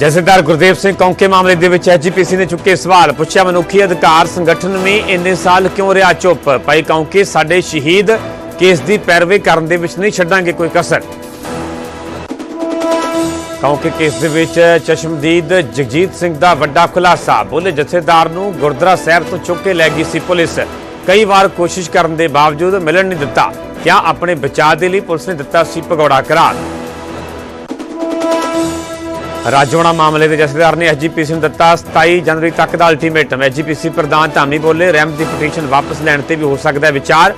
ਜਥੇਦਾਰ ਗੁਰਦੇਵ ਸਿੰਘ ਕੌਂਕੇ ਮਾਮਲੇ ਦੇ ਵਿੱਚ ਐਜੀਪੀਸੀ ਨੇ ਚੁੱਕੇ ਸਵਾਲ। ਪੁੱਛਿਆ, ਮਨੁੱਖੀ ਅਧਿਕਾਰ ਸੰਗਠਨ ਵੀ ਇੰਨੇ ਸਾਲ ਕਿਉਂ ਰਿਹਾ? ਚੁੱਪ। ਭਾਈ ਕੌਂਕੇ, ਸਾਡੇ ਸ਼ਹੀਦ ਕੇਸ ਦੀ ਪੈਰਵੀ ਕਰਨ ਦੇ ਵਿੱਚ ਨਹੀਂ ਛੱਡਾਂਗੇ ਕੋਈ ਕਸਰ। ਕੌਂਕੇ ਕੇਸ ਦੇ ਵਿੱਚ ਚਸ਼ਮਦੀਦ ਜਗਜੀਤ ਸਿੰਘ ਦਾ ਵੱਡਾ ਖੁਲਾਸਾ। ਬੋਲੇ ਜਥੇਦਾਰ ਨੂੰ ਗੁਰਦੁਆਰਾ ਸਾਹਿਬ ਤੋਂ ਚੁੱਕ ਕੇ ਲੈ ਗਈ ਸੀ ਪੁਲਿਸ। ਕਈ ਵਾਰ ਕੋਸ਼ਿਸ਼ ਕਰਨ ਦੇ ਬਾਵਜੂਦ ਮਿਲਣ ਨਹੀਂ ਦਿੱਤਾ। ਕਿਆ ਆਪਣੇ ਬਚਾਅ ਦੇ ਲਈ ਪੁਲਿਸ ਨੇ ਦਿੱਤਾ ਸੀ ਭਗੌੜਾ ਕਰਾਰ? ਰਾਜੋਣਾ ਮਾਮਲੇ ਦੇ ਜਥੇਦਾਰ ਨੇ ਐਸਜੀਪੀਸੀ ਨੂੰ ਦਿੱਤਾ 27 ਜਨਵਰੀ ਤੱਕ ਦਾ ਅਲਟੀਮੇਟਮ ਐਸਜੀਪੀਸੀ ਪ੍ਰਧਾਨ ਧਾਮੀ ਬੋਲੇ ਰੈਮ ਦੀ ਪਟੀਸ਼ਨ ਵਾਪਸ ਲੈਣ ਤੇ ਵੀ ਹੋ ਸਕਦਾ ਹੈ ਵਿਚਾਰ।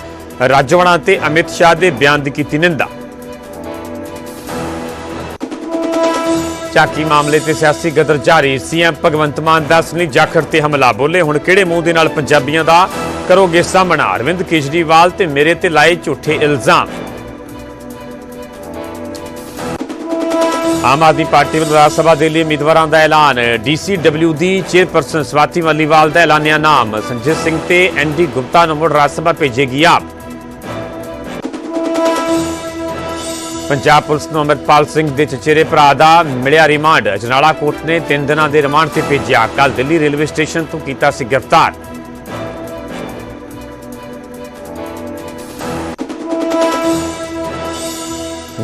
ਰਾਜੋਣਾ ਤੇ ਅਮਿਤ ਸ਼ਾਹ ਦੇ ਬਿਆਨ ਦੀ ਕੀਤੀ ਨਿੰਦਾ। ਚਾਕੀ ਮਾਮਲੇ ਤੇ ਸਿਆਸੀ ਗਦਰ ਜਾਰੀ। ਸੀਐਮ ਭਗਵੰਤ ਮਾਨ ਦਾ ਸੁਨੀ ਜਾਖੜ ਤੇ ਹਮਲਾ। ਬੋਲੇ, ਹੁਣ ਕਿਹੜੇ ਮੂੰਹ ਦੇ ਨਾਲ ਪੰਜਾਬੀਆਂ ਦਾ ਕਰੋਗੇ ਸਾਹਮਣਾ? ਅਰਵਿੰਦ ਕੇਜਰੀਵਾਲ ਤੇ ਮੇਰੇ ਤੇ ਲਾਏ ਝੂਠੇ ਇਲਜ਼ਾਮ। ਆਮ ਆਦਮੀ ਪਾਰਟੀ ਵੱਲੋਂ ਰਾਜ ਸਭਾ ਦੇ ਲਈ ਉਮੀਦਵਾਰਾਂ ਦਾ ਐਲਾਨ। ਡੀਸੀਡਬਲਿਊ ਦੀ ਚੇਅਰਪਰਸਨ ਸਵਾਤੀ ਮੱਲੀਵਾਲ ਦਾ ਐਲਾਨਿਆ ਨਾਮ। ਸੰਜੇ ਸਿੰਘ ਤੇ ਐਨਡੀ ਗੁਪਤਾ ਨੂੰ ਮੁੜ ਰਾਜ ਸਭਾ ਭੇਜੇਗੀ ਆਪ। ਪੰਜਾਬ ਪੁਲਿਸ ਨੂੰ ਅਮਰਪਾਲ ਸਿੰਘ ਦੇ ਚਚੇਰੇ ਭਰਾ ਦਾ ਮਿਲਿਆ ਰਿਮਾਂਡ। ਅਜਨਾਲਾ ਕੋਰਟ ਨੇ 3 ਦਿਨਾਂ ਦੇ ਰਿਮਾਂਡ ਤੇ ਭੇਜਿਆ। ਕੱਲ ਦਿੱਲੀ ਰੇਲਵੇ ਸਟੇਸ਼ਨ ਤੋਂ ਕੀਤਾ ਸੀ ਗ੍ਰਿਫਤਾਰ।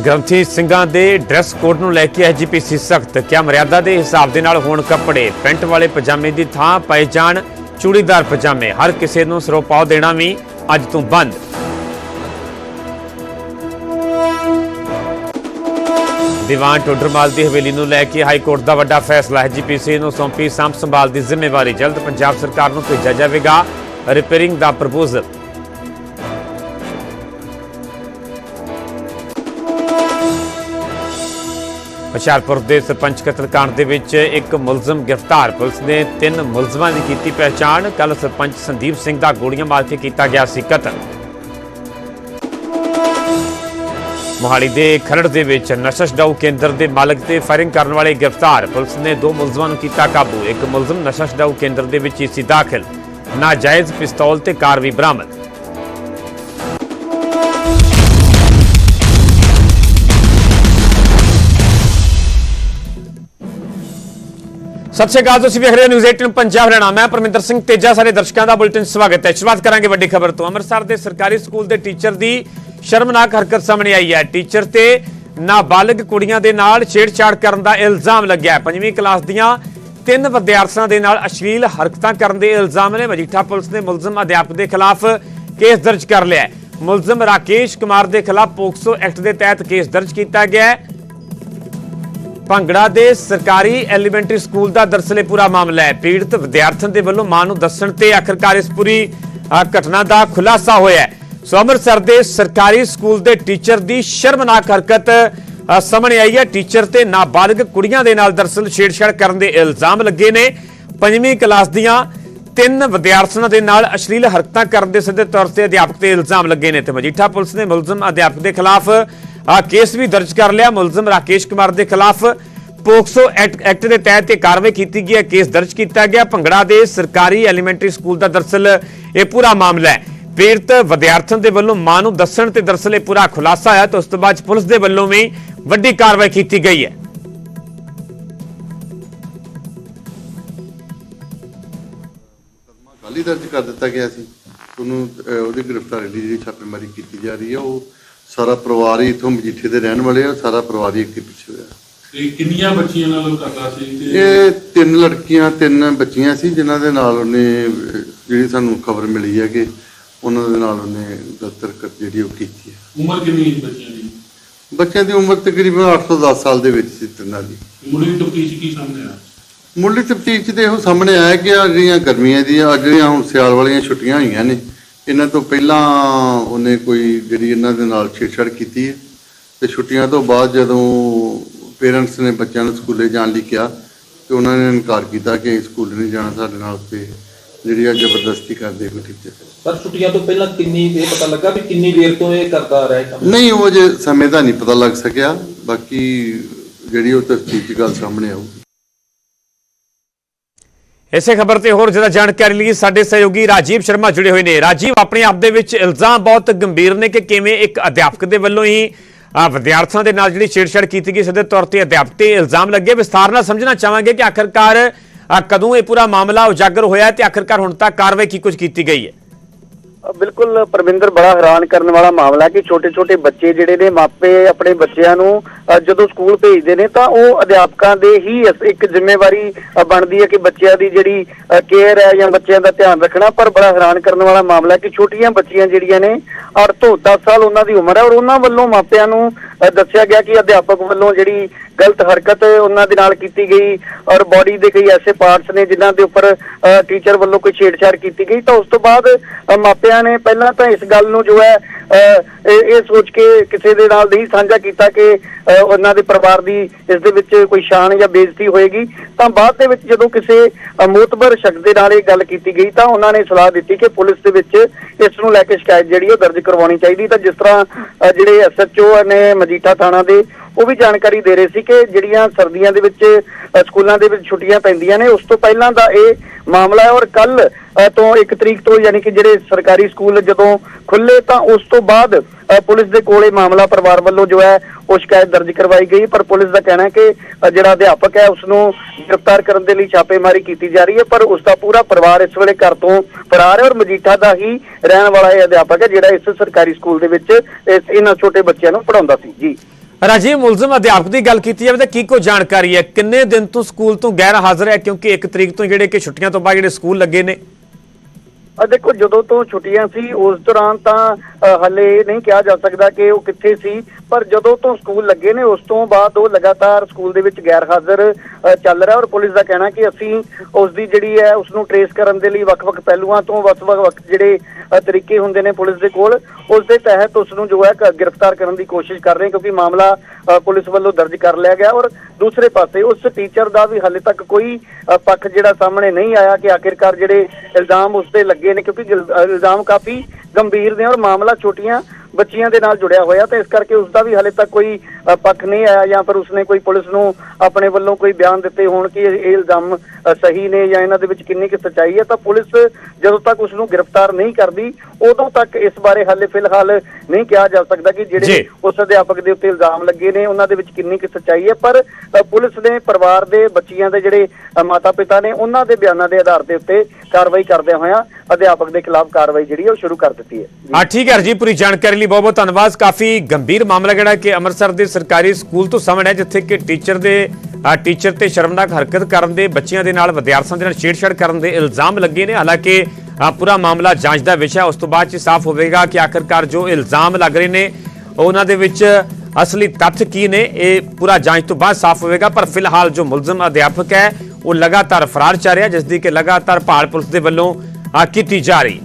ਗ੍ਰੰਥੀ ਸਿੰਘਾਂ ਦੇ ਡਰੈਸ ਕੋਡ ਨੂੰ ਲੈ ਕੇ ਐਜੀਪੀਸੀ ਸਖਤ, ਕਿਆ ਮਰਿਆਦਾ ਦੇ ਹਿਸਾਬ ਦੇ ਨਾਲ ਹੋਣ ਕੱਪੜੇ, ਪੈਂਟ ਵਾਲੇ ਪਜਾਮੇ ਦੀ ਥਾਂ ਪਾਏ ਜਾਣ, ਚੂੜੀਦਾਰ ਪਜਾਮੇ, ਹਰ ਕਿਸੇ ਨੂੰ ਸਰੋਪਾਉ ਦੇਣਾ ਵੀ ਅੱਜ ਤੋਂ ਬੰਦ। ਦੀਵਾਨ ਟੋਡਰਮਾਲ ਦੀ ਹਵੇਲੀ ਨੂੰ ਲੈ ਕੇ ਹਾਈ ਕੋਰਟ ਦਾ ਵੱਡਾ ਫੈਸਲਾ ਹੈ ਜੀਪੀਸੀ ਨੂੰ ਸੌਂਪੀ ਸਾਂਭ ਸੰਭਾਲ ਦੀ ਜ਼ਿੰਮੇਵਾਰੀ, ਜਲਦ ਪੰਜਾਬ ਸਰਕਾਰ ਨੂੰ ਭੇਜਿਆ ਜਾਵੇਗਾ, ਰਿਪੇਅਰਿੰਗ ਦਾ ਪ੍ਰਪੋਜ਼ਲ। ਹੁਸ਼ਿਆਰਪੁਰ ਦੇ ਸਰਪੰਚ ਕਤਲकांड ਦੇ ਵਿੱਚ ਇੱਕ ਮੁਲਜ਼ਮ ਗ੍ਰਿਫਤਾਰ। ਪੁਲਿਸ ਨੇ ਤਿੰਨ ਮੁਲਜ਼ਮਾਂ ਦੀ ਕੀਤੀ ਪਹਿਚਾਣ। ਕੱਲ ਸਰਪੰਚ ਸੰਦੀਪ ਸਿੰਘ ਦਾ ਗੋਲੀਆਂ ਮਾਰ ਕੇ ਕੀਤਾ ਗਿਆ ਸੀ ਕਤਲ। ਮੋਹਾਲੀ ਦੇ ਖਰੜ ਦੇ ਵਿੱਚ ਨਸ਼ਾ ਛਡਾਊ ਕੇਂਦਰ ਦੇ ਮਾਲਕ ਤੇ ਫਾਇਰਿੰਗ ਕਰਨ ਵਾਲੇ ਗ੍ਰਿਫਤਾਰ। ਪੁਲਿਸ ਨੇ ਦੋ ਮੁਲਜ਼ਮਾਂ ਨੂੰ ਕੀਤਾ ਕਾਬੂ। ਇੱਕ ਮੁਲਜ਼ਮ ਨਸ਼ਾ ਛਡਾਊ ਕੇਂਦਰ ਦੇ ਵਿੱਚ ਹੀ ਸੀ ਦਾਖਲ। ਨਾਜਾਇਜ਼ ਪਿਸਤੌਲ ਤੇ ਕਾਰ ਵੀ ਬਰਾਮਦ। ਸਤਿ ਸ਼੍ਰੀ ਅਕਾਲ, ਤੁਸੀਂ ਵੇਖ ਰਹੇ ਹੋ ਨਿਊਜ਼ 18 ਪੰਜਾਬ ਹਰਿਆਣਾ। ਮੈਂ ਪਰਮਿੰਦਰ ਸਿੰਘ ਤੇਜਾ ਸਾਰੇ ਦਰਸ਼ਕਾਂ ਦਾ ਬੁਲੇਟਿਨ ਸਵਾਗਤ ਹੈ। ਸ਼ੁਰੂਆਤ ਕਰਾਂਗੇ ਵੱਡੀ ਖਬਰ ਤੋਂ। ਅੰਮ੍ਰਿਤਸਰ ਦੇ ਸਰਕਾਰੀ ਸਕੂਲ ਦੇ ਟੀਚਰ ਦੀ ਸ਼ਰਮਨਾਕ ਹਰਕਤ ਸਾਹਮਣੇ ਆਈ ਹੈ। ਟੀਚਰ ਤੇ ਨਾਬਾਲਗ ਕੁੜੀਆਂ ਦੇ ਨਾਲ ਛੇੜਛਾੜ ਕਰਨ ਦਾ ਇਲਜ਼ਾਮ ਲੱਗਿਆ ਹੈ। ਪੰਜਵੀਂ ਕਲਾਸ ਦੀਆਂ ਤਿੰਨ ਵਿਦਿਆਰਥਣਾਂ ਦੇ ਨਾਲ ਅਸ਼ਲੀਲ ਹਰਕਤਾਂ ਕਰਨ ਦੇ ਇਲਜ਼ਾਮ ਨੇ ਮਜੀਠਾ ਪੁਲਿਸ ਨੇ ਮੁਲਜ਼ਮ ਅਧਿਆਪਕ ਦੇ ਖਿਲਾਫ ਕੇਸ ਦਰਜ ਕਰ ਲਿਆ ਹੈ। ਮੁਲਜ਼ਮ ਰਾਕੇਸ਼ ਕੁਮਾਰ ਦੇ ਖਿਲਾਫ ਪੋਕਸੋ ਐਕਟ ਦੇ ਤਹਿਤ ਕੇਸ ਦਰਜ ਕੀਤਾ ਗਿਆ ਹੈ। ਭੰਗੜਾ ਦੇ ਸਰਕਾਰੀ ਐਲੀਮੈਂਟਰੀ ਸਕੂਲ ਦਾ ਦਰਸਲੇ ਪੂਰਾ ਮਾਮਲਾ ਹੈ। ਪੀੜਤ ਵਿਦਿਆਰਥਣ ਦੇ ਵੱਲੋਂ ਮਾਂ ਨੂੰ ਦੱਸਣ ਤੇ ਆਖਰਕਾਰ ਇਸ ਪੂਰੀ ਘਟਨਾ ਦਾ ਖੁਲਾਸਾ ਹੋਇਆ ਹੈ। ਸੋ ਅੰਮ੍ਰਿਤਸਰ ਦੇ ਸਰਕਾਰੀ ਸਕੂਲ ਦੇ ਟੀਚਰ ਦੀ ਸ਼ਰਮਨਾਕ ਹਰਕਤ ਸਾਹਮਣੇ ਆਈ ਹੈ। ਟੀਚਰ ਤੇ ਨਾਬਾਲਗ ਕੁੜੀਆਂ ਦੇ ਨਾਲ ਦਰਸਲ ਛੇੜਛਾੜ ਕਰਨ ਦੇ ਇਲਜ਼ਾਮ ਲੱਗੇ ਨੇ। ਪੰਜਵੀਂ ਕਲਾਸ ਦੀਆਂ ਤਿੰਨ ਵਿਦਿਆਰਥਣਾਂ ਦੇ ਨਾਲ ਅਸ਼ਲੀਲ ਹਰਕਤਾਂ ਕਰਨ ਦੇ ਸਿੱਧੇ ਤੌਰ ਤੇ ਅਧਿਆਪਕ ਤੇ ਇਲਜ਼ਾਮ ਲੱਗੇ ਨੇ। ਤੇ ਮਜੀਠਾ ਪੁਲਿਸ ਨੇ ਮੁਲਜ਼ਮ ਅਧਿਆਪਕ ਦੇ ਖਿਲਾਫ ਆ ਕੇਸ ਵੀ ਦਰਜ ਕਰ ਲਿਆ ਮੁਲਜ਼ਮ ਰਾਕੇਸ਼ ਕੁਮਾਰ ਦੇ ਖਿਲਾਫ। ਪੋਕਸੋ ਐਕਟ ਦੇ ਤਹਿਤ ਇਹ ਕਾਰਵਾਈ ਕੀਤੀ ਗਈ ਹੈ, ਕੇਸ ਦਰਜ ਕੀਤਾ ਗਿਆ। ਭੰਗੜਾ ਦੇ ਸਰਕਾਰੀ ਐਲੀਮੈਂਟਰੀ ਸਕੂਲ ਦਾ ਦਰਸਲ ਇਹ ਪੂਰਾ ਮਾਮਲਾ ਹੈ। ਪੀੜਤ ਵਿਦਿਆਰਥਣ ਦੇ ਵੱਲੋਂ ਮਾਂ ਨੂੰ ਦੱਸਣ ਤੇ ਦਰਸਲ ਇਹ ਪੂਰਾ ਖੁਲਾਸਾ ਹੋਇਆ ਤੇ ਉਸ ਤੋਂ ਬਾਅਦ ਪੁਲਿਸ ਦੇ ਵੱਲੋਂ ਵੀ ਵੱਡੀ ਕਾਰਵਾਈ ਕੀਤੀ ਗਈ ਹੈ। ਕੱਲ੍ਹ ਹੀ ਦਰਜ ਕਰ ਦਿੱਤਾ ਗਿਆ ਸੀ। ਉਹਨੂੰ ਉਹਦੀ ਗ੍ਰਿਫਤਾਰੀ ਦੀ ਜਿਹੜੀ ਛਾਪੇਮਾਰੀ ਕੀਤੀ ਜਾ ਰਹੀ ਹੈ, ਉਹ ਸਾਰਾ ਪਰਿਵਾਰ ਹੀ ਇਥੋਂ ਮਜੀਠੇ ਦੇ ਰਹਿਣ ਵਾਲੇ ਆ ਸਾਰਾ ਪਰਿਵਾਰ ਹੀ ਅੱਗੇ ਪਿੱਛੇ ਹੋਇਆ। ਤੇ ਕਿੰਨੀਆਂ ਬੱਚੀਆਂ ਨਾਲ ਉਹ ਕਰਦਾ ਸੀ ਤੇ ਇਹ ਤਿੰਨ ਲੜਕੀਆਂ ਤਿੰਨ ਬੱਚੀਆਂ ਸੀ ਜਿਨ੍ਹਾਂ ਦੇ ਨਾਲ ਉਹਨੇ ਅਹ, ਜਿਹੜੀ ਸਾਨੂੰ ਖਬਰ ਮਿਲੀ ਹੈ ਕਿ ਉਹਨਾਂ ਦੇ ਨਾਲ ਉਹਨੇ ਗਲਤ ਹਰਕਤ ਜਿਹੜੀ ਉਹ ਕੀਤੀ ਹੈ। ਉਮਰ ਕਿੰਨੀ ਸੀ ਬੱਚਿਆਂ ਦੀ? ਬੱਚਿਆਂ ਦੀ ਉਮਰ ਤਕਰੀਬਨ 8 ਤੋਂ 10 ਸਾਲ ਦੇ ਵਿੱਚ ਸੀ ਤਿੰਨਾਂ ਦੀ। ਮੁੰਡੇ ਦੀ ਤਫਤੀਸ਼ ਕੀ ਸਾਹਮਣੇ ਆ ਮੁੱਢਲੀ ਤਫਤੀਸ਼ ਤੇ ਇਹੋ ਸਾਹਮਣੇ ਆਇਆ ਕਿ ਆ ਜਿਹੜੀਆਂ ਗਰਮੀਆਂ ਦੀਆਂ ਅੱਜ ਜਿਹੜੀਆਂ ਹੁਣ ਸਿਆਲ ਵਾਲੀਆਂ ਛੁੱਟੀਆਂ ਹੋਈਆਂ ਨੇ ਇਹਨਾਂ ਤੋਂ ਪਹਿਲਾਂ ਉਹਨੇ ਕੋਈ ਜਿਹੜੀ ਇਹਨਾਂ ਦੇ ਨਾਲ ਛੇੜਛਾੜ ਕੀਤੀ ਹੈ? ਤੇ ਛੁੱਟੀਆਂ ਤੋਂ ਬਾਅਦ ਜਦੋਂ ਪੇਰੈਂਟਸ ਨੇ ਬੱਚਿਆਂ ਨੂੰ ਸਕੂਲੇ ਜਾਣ ਲਈ ਕਿਹਾ ਤੇ ਉਹਨਾਂ ਨੇ ਇਨਕਾਰ ਕੀਤਾ ਕਿ ਸਕੂਲ ਨਹੀਂ ਜਾਣਾ ਸਾਡੇ ਨਾਲ ਤੇ ਜਿਹੜੀ ਆ ਜ਼ਬਰਦਸਤੀ ਕਰਦੇ ਕੋਈ ਟੀਚਰ। ਪਰ ਛੁੱਟੀਆਂ ਤੋਂ ਪਹਿਲਾਂ ਕਿੰਨੀ ਇਹ ਪਤਾ ਲੱਗਾ ਵੀ ਕਿੰਨੀ ਦੇਰ ਤੋਂ ਇਹ ਕਰਦਾ ਆ ਰਿਹਾ ਕੰਮ? ਨਹੀਂ ਉਹ ਜੇ ਸਮੇਂ ਦਾ ਨਹੀਂ ਪਤਾ ਲੱਗ ਸਕਿਆ। ਬਾਕੀ ਜਿਹੜੀ ਉਹ ਦੀ ਗੱਲ ਸਾਹਮਣੇ ਆਊਗੀ ਇਸੇ ਖਬਰ ਤੇ ਹੋਰ ਜ਼ਿਆਦਾ ਜਾਣਕਾਰੀ ਲਈ ਸਾਡੇ ਸਹਿਯੋਗੀ ਰਾਜੀਵ ਸ਼ਰਮਾ ਜੁੜੇ ਹੋਏ ਨੇ। ਰਾਜੀਵ, ਆਪਣੇ ਆਪ ਦੇ ਵਿੱਚ ਇਲਜ਼ਾਮ ਬਹੁਤ ਗੰਭੀਰ ਨੇ ਕਿ ਕਿਵੇਂ ਇੱਕ ਅਧਿਆਪਕ ਦੇ ਵੱਲੋਂ ਹੀ ਆ ਵਿਦਿਆਰਥੀਆਂ ਦੇ ਨਾਲ ਜਿਹੜੀ ਛੇੜਛਾੜ ਕੀਤੀ ਗਈ, ਸਿੱਧੇ ਤੌਰ ਤੇ ਅਧਿਆਪਕ ਤੇ ਇਲਜ਼ਾਮ ਲੱਗੇ। ਵਿਸਥਾਰ ਨਾਲ ਸਮਝਣਾ ਚਾਹਾਂਗੇ ਕਿ ਆਖਰਕਾਰ ਕਦੋਂ ਇਹ ਪੂਰਾ ਮਾਮਲਾ ਉਜਾਗਰ ਹੋਇਆ ਤੇ ਆਖਰਕਾਰ ਹੁਣ ਤੱਕ ਕਾਰਵਾਈ ਕੀ ਕੁਝ ਕੀਤੀ ਗਈ ਹੈ? ਬਿਲਕੁਲ ਪਰਵਿੰਦਰ ਬੜਾ ਹੈਰਾਨ ਕਰਨ ਵਾਲਾ ਮਾਮਲਾ ਕਿ ਛੋਟੇ-ਛੋਟੇ ਬੱਚੇ ਜਿਹੜੇ ਨੇ, ਮਾਪੇ ਆਪਣੇ ਬੱਚਿਆਂ ਨੂੰ ਜਦੋਂ ਸਕੂਲ ਭੇਜਦੇ ਨੇ, ਤਾਂ ਉਹ ਅਧਿਆਪਕਾਂ ਦੇ ਹੀ ਇੱਕ ਜ਼ਿੰਮੇਵਾਰੀ ਬਣਦੀ ਹੈ ਕਿ ਬੱਚਿਆਂ ਦੀ ਜਿਹੜੀ ਕੇਅਰ ਹੈ ਜਾਂ ਬੱਚਿਆਂ ਦਾ ਧਿਆਨ ਰੱਖਣਾ, ਪਰ ਬੜਾ ਹੈਰਾਨ ਕਰਨ ਵਾਲਾ ਮਾਮਲਾ ਕਿ ਛੋਟੀਆਂ ਬੱਚੀਆਂ ਜਿਹੜੀਆਂ ਨੇ 8 ਤੋਂ 10 ਸਾਲ ਉਹਨਾਂ ਦੀ ਉਮਰ ਹੈ ਔਰ ਉਹਨਾਂ ਵੱਲੋਂ ਮਾਪਿਆਂ ਨੂੰ ਦੱਸਿਆ ਗਿਆ ਕਿ ਅਧਿਆਪਕ ਵੱਲੋਂ ਜਿਹੜੀ ਗਲਤ ਹਰਕਤ ਉਹਨਾਂ ਦੇ ਨਾਲ ਕੀਤੀ ਗਈ ਔਰ ਬਾਡੀ ਦੇ ਕਈ ਐਸੇ ਪਾਰਟਸ ਨੇ ਜਿਨ੍ਹਾਂ ਦੇ ਉੱਪਰ ਟੀਚਰ ਵੱਲੋਂ ਕੋਈ ਛੇੜਛਾੜ ਕੀਤੀ ਗਈ। ਤਾਂ ਉਸ ਤੋਂ ਬਾਅਦ ਮਾਪਿਆਂ ਨੇ ਪਹਿਲਾਂ ਤਾਂ ਇਸ ਗੱਲ ਨੂੰ ਜੋ ਹੈ ਇਹ ਸੋਚ ਕੇ ਕਿਸੇ ਦੇ ਨਾਲ ਨਹੀਂ ਸਾਂਝਾ ਕੀਤਾ ਕਿ ਉਹਨਾਂ ਦੇ ਪਰਿਵਾਰ ਦੀ ਇਸ ਦੇ ਵਿੱਚ ਕੋਈ ਸ਼ਾਨ ਜਾਂ ਬੇਇੱਜ਼ਤੀ ਹੋਏਗੀ। ਤਾਂ ਬਾਅਦ ਦੇ ਵਿੱਚ ਜਦੋਂ ਕਿਸੇ ਅ, ਮੋਤਬਰ ਸ਼ਖਸ ਦੇ ਨਾਲ ਇਹ ਗੱਲ ਕੀਤੀ ਗਈ ਤਾਂ ਉਹਨਾਂ ਨੇ ਸਲਾਹ ਦਿੱਤੀ ਕਿ ਪੁਲਿਸ ਦੇ ਵਿੱਚ ਇਸ ਨੂੰ ਲੈ ਕੇ ਸ਼ਿਕਾਇਤ ਜਿਹੜੀ ਉਹ ਦਰਜ ਕਰਵਾਉਣੀ ਚਾਹੀਦੀ। ਤਾਂ ਜਿਸ ਤਰ੍ਹਾਂ ਅ, ਜਿਹੜੇ ਐਸਐਚਓ ਨੇ ਮਜੀਠਾ ਥਾਣਾ ਦੇ, ਉਹ ਵੀ ਜਾਣਕਾਰੀ ਦੇ ਰਹੇ ਸੀ ਕਿ ਜਿਹੜੀਆਂ ਸਰਦੀਆਂ ਦੇ ਵਿੱਚ ਸਕੂਲਾਂ ਦੇ ਵਿੱਚ ਛੁੱਟੀਆਂ ਪੈਂਦੀਆਂ ਨੇ, ਉਸ ਤੋਂ ਪਹਿਲਾਂ ਦਾ ਇਹ ਮਾਮਲਾ ਹੈ ਔਰ ਕੱਲ ਤੋਂ 1 ਤਰੀਕ ਤੋਂ ਯਾਨੀ ਕਿ ਜਿਹੜੇ ਸਰਕਾਰੀ ਸਕੂਲ ਜਦੋਂ ਖੁੱਲੇ ਤਾਂ ਉਸ ਤੋਂ ਬਾਅਦ ਪੁਲਿਸ ਦੇ ਕੋਲੇ ਮਾਮਲਾ ਪਰਿਵਾਰ ਵੱਲੋਂ ਜੋ ਹੈ ਉਹ ਸ਼ਿਕਾਇਤ ਦਰਜ ਕਰਵਾਈ ਗਈ। ਪਰ ਪੁਲਿਸ ਦਾ ਕਹਿਣਾ ਹੈ ਕਿ ਜਿਹੜਾ ਅਧਿਆਪਕ ਹੈ ਉਸ ਨੂੰ ਗ੍ਰਿਫਤਾਰ ਕਰਨ ਦੇ ਲਈ ਛਾਪੇਮਾਰੀ ਕੀਤੀ ਜਾ ਰਹੀ ਹੈ, ਪਰ ਉਸ ਦਾ ਪੂਰਾ ਪਰਿਵਾਰ ਇਸ ਵੇਲੇ ਘਰ ਤੋਂ ਫਰਾਰ ਹੈ ਔਰ ਮਜੀਠਾ ਦਾ ਹੀ ਰਹਿਣ ਵਾਲਾ ਇਹ ਅਧਿਆਪਕ ਹੈ, ਜਿਹੜਾ ਇਸ ਸਰਕਾਰੀ ਸਕੂਲ ਦੇ ਵਿੱਚ ਇਸ- ਇਹਨਾਂ ਛੋਟੇ ਬੱਚਿਆਂ ਨੂੰ ਪੜਾਉਂਦਾ ਸੀ। ਜੀ। ਰਾਜੀਵ, ਮੁਲਜ਼ਮ ਅਧਿਆਪਕ ਦੀ ਗੱਲ ਕੀਤੀ ਜਾਵੇ ਤਾਂ ਕੀ ਕੋ ਜਾਣਕਾਰੀ ਹੈ? ਕਿੰਨੇ ਦਿਨ ਤੋਂ ਸਕੂਲ ਤੋਂ ਗੈਰ ਹਾਜ਼ਰ ਹੈ? ਕਿਉਂਕਿ 1 ਤਰੀਕ ਤੋਂ ਜਿਹੜੇ ਕਿ ਛੁੱਟੀਆਂ ਤੋਂ ਬਾਅਦ ਜਿਹੜੇ ਸਕੂਲ ਲੱਗੇ ਨੇ। ਦੇਖੋ ਜਦੋਂ ਤੋਂ ਛੁੱਟੀਆਂ ਸੀ ਉਸ ਦੌਰਾਨ ਤਾਂ ਅ, ਹਲੇ ਇਹ ਨਹੀਂ ਕਿਹਾ ਜਾ ਸਕਦਾ ਕਿ ਉਹ ਕਿੱਥੇ ਸੀ ਪਰ ਜਦੋਂ ਤੋਂ ਸਕੂਲ ਲੱਗੇ ਨੇ ਉਸ ਤੋਂ ਬਾਅਦ ਉਹ ਲਗਾਤਾਰ ਸਕੂਲ ਦੇ ਵਿੱਚ ਗੈਰ ਹਾਜ਼ਰ ਚੱਲ ਰਿਹਾ ਔਰ ਪੁਲਿਸ ਦਾ ਕਹਿਣਾ ਕਿ ਅਸੀਂ ਉਸ ਦੀ ਜਿਹੜੀ ਹੈ ਉਸ ਨੂੰ ਟਰੇਸ ਕਰਨ ਦੇ ਲਈ ਵੱਖ-ਵੱਖ ਪਹਿਲੂਆਂ ਤੋਂ ਵੱਖ-ਵੱਖ ਜਿਹੜੇ ਤਰੀਕੇ ਹੁੰਦੇ ਨੇ ਪੁਲਿਸ ਦੇ ਕੋਲ ਉਸ ਦੇ ਤਹਿਤ ਉਸ ਨੂੰ ਜੋ ਹੈ ਗ੍ਰਿਫਤਾਰ ਕਰਨ ਦੀ ਕੋਸ਼ਿਸ਼ ਕਰ ਰਹੇ ਕਿਉਂਕਿ ਮਾਮਲਾ ਪੁਲਿਸ ਵੱਲੋਂ ਦਰਜ ਕਰ ਲਿਆ ਗਿਆ ਔਰ ਦੂਸਰੇ ਪਾਸੇ ਉਸ ਟੀਚਰ ਦਾ ਵੀ ਹਾਲੇ ਤੱਕ ਕੋਈ ਪੱਖ ਜਿਹੜਾ ਸਾਹਮਣੇ ਨਹੀਂ ਆਇਆ ਕਿ ਆਖਿਰਕਾਰ ਜਿਹੜੇ ਇਲਜ਼ਾਮ ਉਸ ਤੇ ਲੱਗੇ ਨੇ ਕਿਉਂਕਿ ਇਲਜ਼ਾਮ ਕਾਫੀ ਗੰਭੀਰ ਨੇ ਔਰ ਮਾਮਲਾ ਛੋਟੀਆਂ ਬੱਚੀਆਂ ਦੇ ਨਾਲ ਜੁੜਿਆ ਹੋਇਆ ਤੇ ਇਸ ਕਰਕੇ ਉਸ ਦਾ ਵੀ ਹਾਲੇ ਤੱਕ ਕੋਈ ਪੱਖ ਨਹੀਂ ਆਇਆ ਜਾਂ ਫਿਰ ਉਸਨੇ ਕੋਈ ਪੁਲਿਸ ਨੂੰ ਆਪਣੇ ਵੱਲੋਂ ਕੋਈ ਬਿਆਨ ਦਿੱਤੇ ਹੋਣ ਕਿ ਇਹ ਇਲਜ਼ਾਮ ਸਹੀ ਨੇ ਜਾਂ ਇਹਨਾਂ ਦੇ ਵਿੱਚ ਕਿੰਨੀ ਕੁ ਸੱਚਾਈ ਹੈ ਤਾਂ ਪੁਲਿਸ ਜਦੋਂ ਤੱਕ ਉਸ ਨੂੰ ਗ੍ਰਿਫਤਾਰ ਨਹੀਂ ਕਰਦੀ ਉਦੋਂ ਤੱਕ ਇਸ ਬਾਰੇ ਹਾਲੇ ਫਿਲਹਾਲ ਨਹੀਂ ਕਿਹਾ ਜਾ ਸਕਦਾ ਕਿ ਜਿਹੜੇ। ਉਸ ਅਧਿਆਪਕ ਦੇ ਉੱਤੇ ਇਲਜ਼ਾਮ ਲੱਗੇ ਨੇ ਉਹਨਾਂ ਦੇ ਵਿੱਚ ਕਿੰਨੀ ਕੁ ਸੱਚਾਈ ਹੈ ਪਰ ਪੁਲਿਸ ਨੇ ਪਰਿਵਾਰ ਦੇ ਬੱਚੀਆਂ ਦੇ ਜਿਹੜੇ ਮਾਤਾ ਪਿਤਾ ਨੇ ਉਹਨਾਂ ਦੇ ਬਿਆਨਾਂ ਦੇ ਆਧਾਰ ਦੇ ਉੱਤੇ ਕਾਰਵਾਈ ਕਰਦਿਆਂ ਹੋਇਆਂ ਅਧਿਆਪਕ ਦੇ ਖਿਲਾਫ ਕਾਰਵਾਈ ਜਿਹੜੀ ਹੈ ਉਹ ਸ਼ੁਰੂ ਕਰ ਦਿੱਤੀ ਹੈ ਆ ਠੀਕ ਹੈ ਜੀ ਪੂਰੀ ਜਾਣਕਾਰੀ ਲਈ ਬਹੁਤ ਬਹੁਤ ਧੰਨਵਾਦ। ਕਾਫੀ ਗੰਭੀਰ ਮਾਮਲਾ ਜਿਹੜਾ ਕਿ ਅੰਮ੍ਰਿਤਸਰ ਦੇ ਸਰਕਾਰੀ ਸਕੂਲ ਤੋਂ ਸਾਹਮਣੇ ਹੈ ਜਿੱਥੇ ਕਿ ਟੀਚਰ ਦੇ ਟੀਚਰ ਤੇ ਸ਼ਰਮਨਾਕ ਹਰਕਤ ਕਰਨ ਦੇ ਬੱਚਿਆਂ ਦੇ ਨਾਲ ਵਿਦਿਆਰਥੀਆਂ ਦੇ ਨਾਲ ਛੇੜਛਾੜ ਕਰਨ ਦੇ ਇਲਜ਼ਾਮ ਲੱਗੇ ਨੇ। ਹਾਲਾਂਕਿ ਪੂਰਾ ਮਾਮਲਾ ਜਾਂਚ ਦਾ ਵਿਸ਼ਾ ਉਸ ਤੋਂ ਬਾਅਦ ਚ ਸਾਫ਼ ਹੋਵੇਗਾ ਕਿ ਆਖਰਕਾਰ ਜੋ ਇਲਜ਼ਾਮ ਲੱਗ ਰਹੇ ਨੇ, ਉਹਨਾਂ ਦੇ ਵਿੱਚ ਅਸਲੀ ਤੱਥ ਕੀ ਨੇ, ਇਹ ਪੂਰਾ ਜਾਂਚ ਤੋਂ ਬਾਅਦ ਸਾਫ਼ ਹੋਵੇਗਾ। ਪਰ ਫਿਲਹਾਲ ਜੋ ਮੁਲਜ਼ਮ ਅਧਿਆਪਕ ਹੈ, ਉਹ ਲਗਾਤਾਰ ਫਰਾਰ ਚੱਲ ਰਿਹਾ, ਜਿਸ ਦੀ ਕਿ ਲਗਾਤਾਰ ਭਾਲ ਪੁਲਿਸ ਦੇ ਵੱਲੋਂ ਕੀਤੀ ਜਾ ਰਹੀ।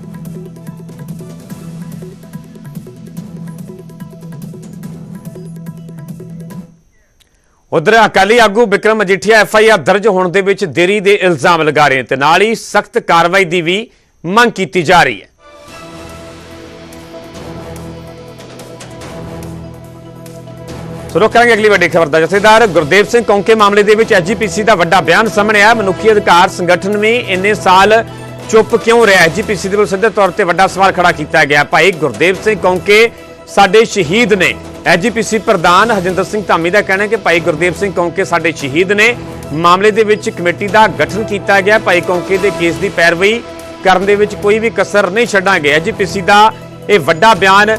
ਉਧਰ ਅਕਾਲੀ ਆਗੂ Vikram Majithia F I R ਦਰਜ ਹੋਣ ਦੇ ਵਿੱਚ ਦੇਰੀ ਦੇ ਇਲਜ਼ਾਮ ਲਗਾ ਰਹੇ ਨੇ ਤੇ ਨਾਲ ਹੀ ਸਖਤ ਕਾਰਵਾਈ ਦੀ ਵੀ ਮੰਗ ਕੀਤੀ ਜਾ ਰਹੀ ਹੈ। ਸੋ ਕਰਾਂਗੇ ਅਗਲੀ ਵੱਡੀ ਖਬਰ ਦਾ। ਜਥੇਦਾਰ ਗੁਰਦੇਵ ਸਿੰਘ ਕੌਂਕੇ ਮਾਮਲੇ ਦੇ ਵਿੱਚ ਐਜੀਪੀਸੀ ਦਾ ਵੱਡਾ ਬਿਆਨ ਸਾਹਮਣੇ ਆਇਆ। ਮਨੁੱਖੀ ਅਧਿਕਾਰ ਸੰਗਠਨ ਵੀ ਇੰਨੇ ਸਾਲ ਚੁੱਪ ਕਿਉਂ ਰਿਹਾ? ਐਜੀਪੀਸੀ ਦੇ ਵੱਲੋਂ ਸਿੱਧੇ ਤੌਰ ਤੇ ਵੱਡਾ ਸਵਾਲ ਖੜਾ ਕੀਤਾ ਗਿਆ। ਭਾਈ ਗੁਰਦੇਵ ਸਿੰਘ ਕੌਂਕੇ ਸਾਡੇ ਸ਼ਹੀਦ ਨੇ। ਐਜੀਪੀਸੀ ਪ੍ਰਧਾਨ ਹਜਿੰਦਰ ਸਿੰਘ ਧਾਮੀ ਦਾ ਕਹਿਣਾ ਹੈ ਕਿ ਭਾਈ ਗੁਰਦੇਵ ਸਿੰਘ ਕੌਂਕੇ ਸਾਡੇ ਸ਼ਹੀਦ ਨੇ। ਮਾਮਲੇ ਦੇ ਵਿੱਚ ਕਮੇਟੀ ਦਾ ਗਠਨ ਕੀਤਾ ਗਿਆ। ਭਾਈ ਕੌਂਕੇ ਦੇ ਕੇਸ ਦੀ ਪੈਰਵੀ ਕਰਨ ਦੇ ਵਿੱਚ ਕੋਈ ਵੀ ਕਸਰ ਨਹੀਂ ਛੱਡਾਂਗੇ। ਐਜੀਪੀਸੀ ਦਾ ਇਹ ਵੱਡਾ ਬਿਆਨ